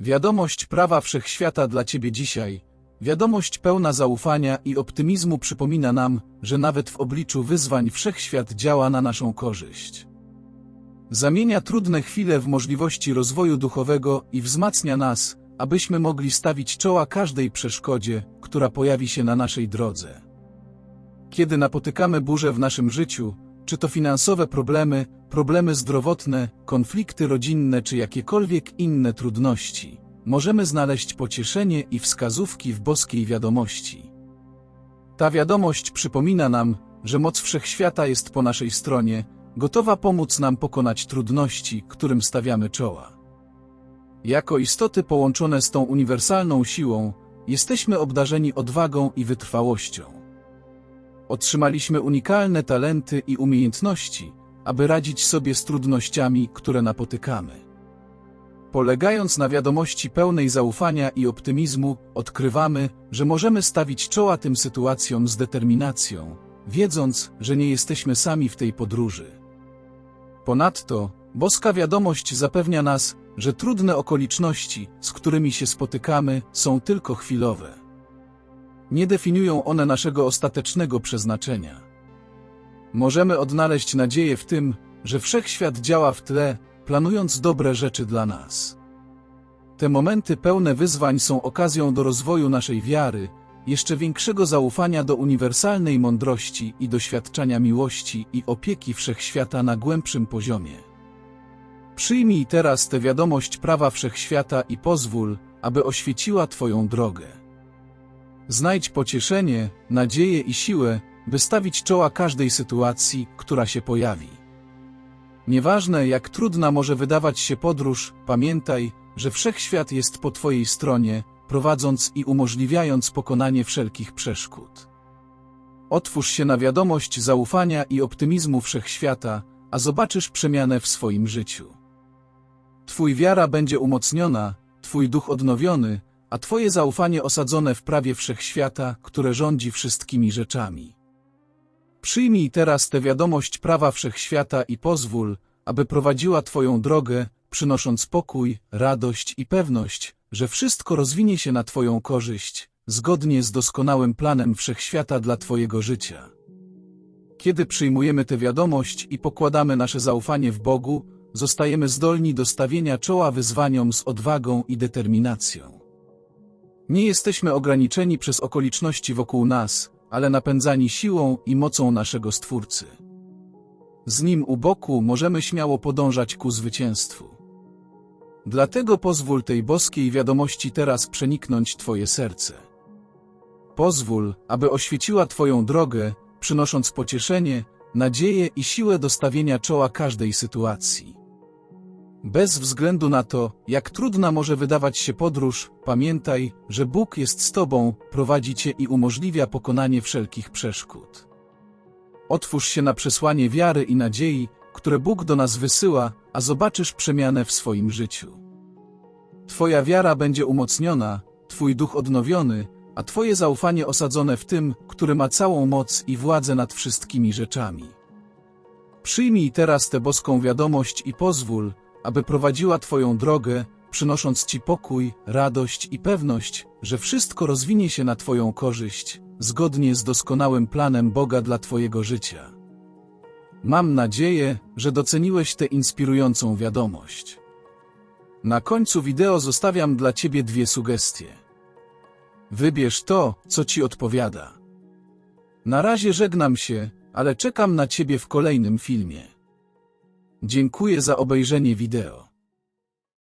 Wiadomość prawa wszechświata dla Ciebie dzisiaj. Wiadomość pełna zaufania i optymizmu przypomina nam, że nawet w obliczu wyzwań wszechświat działa na naszą korzyść. Zamienia trudne chwile w możliwości rozwoju duchowego i wzmacnia nas, abyśmy mogli stawić czoła każdej przeszkodzie, która pojawi się na naszej drodze. Kiedy napotykamy burze w naszym życiu, czy to finansowe problemy, problemy zdrowotne, konflikty rodzinne czy jakiekolwiek inne trudności, możemy znaleźć pocieszenie i wskazówki w boskiej wiadomości. Ta wiadomość przypomina nam, że moc wszechświata jest po naszej stronie, gotowa pomóc nam pokonać trudności, którym stawiamy czoła. Jako istoty połączone z tą uniwersalną siłą, jesteśmy obdarzeni odwagą i wytrwałością. Otrzymaliśmy unikalne talenty i umiejętności, aby radzić sobie z trudnościami, które napotykamy. Polegając na wiadomości pełnej zaufania i optymizmu, odkrywamy, że możemy stawić czoła tym sytuacjom z determinacją, wiedząc, że nie jesteśmy sami w tej podróży. Ponadto, boska wiadomość zapewnia nas, że trudne okoliczności, z którymi się spotykamy, są tylko chwilowe. Nie definiują one naszego ostatecznego przeznaczenia. Możemy odnaleźć nadzieję w tym, że wszechświat działa w tle, planując dobre rzeczy dla nas. Te momenty pełne wyzwań są okazją do rozwoju naszej wiary, jeszcze większego zaufania do uniwersalnej mądrości i doświadczania miłości i opieki wszechświata na głębszym poziomie. Przyjmij teraz tę wiadomość prawa wszechświata i pozwól, aby oświeciła Twoją drogę. Znajdź pocieszenie, nadzieję i siłę, by stawić czoła każdej sytuacji, która się pojawi. Nieważne jak trudna może wydawać się podróż, pamiętaj, że wszechświat jest po Twojej stronie, prowadząc i umożliwiając pokonanie wszelkich przeszkód. Otwórz się na wiadomość zaufania i optymizmu wszechświata, a zobaczysz przemianę w swoim życiu. Twój wiara będzie umocniona, Twój duch odnowiony, a Twoje zaufanie osadzone w prawie wszechświata, które rządzi wszystkimi rzeczami. Przyjmij teraz tę wiadomość prawa wszechświata i pozwól, aby prowadziła Twoją drogę, przynosząc pokój, radość i pewność, że wszystko rozwinie się na Twoją korzyść, zgodnie z doskonałym planem wszechświata dla Twojego życia. Kiedy przyjmujemy tę wiadomość i pokładamy nasze zaufanie w Bogu, zostajemy zdolni do stawienia czoła wyzwaniom z odwagą i determinacją. Nie jesteśmy ograniczeni przez okoliczności wokół nas, ale napędzani siłą i mocą naszego Stwórcy. Z Nim u boku możemy śmiało podążać ku zwycięstwu. Dlatego pozwól tej boskiej wiadomości teraz przeniknąć Twoje serce. Pozwól, aby oświeciła Twoją drogę, przynosząc pocieszenie, nadzieję i siłę do stawienia czoła każdej sytuacji. Bez względu na to, jak trudna może wydawać się podróż, pamiętaj, że Bóg jest z Tobą, prowadzi Cię i umożliwia pokonanie wszelkich przeszkód. Otwórz się na przesłanie wiary i nadziei, które Bóg do nas wysyła, a zobaczysz przemianę w swoim życiu. Twoja wiara będzie umocniona, Twój duch odnowiony, a Twoje zaufanie osadzone w tym, który ma całą moc i władzę nad wszystkimi rzeczami. Przyjmij teraz tę boską wiadomość i pozwól, aby prowadziła Twoją drogę, przynosząc Ci pokój, radość i pewność, że wszystko rozwinie się na Twoją korzyść, zgodnie z doskonałym planem Boga dla Twojego życia. Mam nadzieję, że doceniłeś tę inspirującą wiadomość. Na końcu wideo zostawiam dla Ciebie dwie sugestie. Wybierz to, co Ci odpowiada. Na razie żegnam się, ale czekam na Ciebie w kolejnym filmie. Dziękuję za obejrzenie wideo.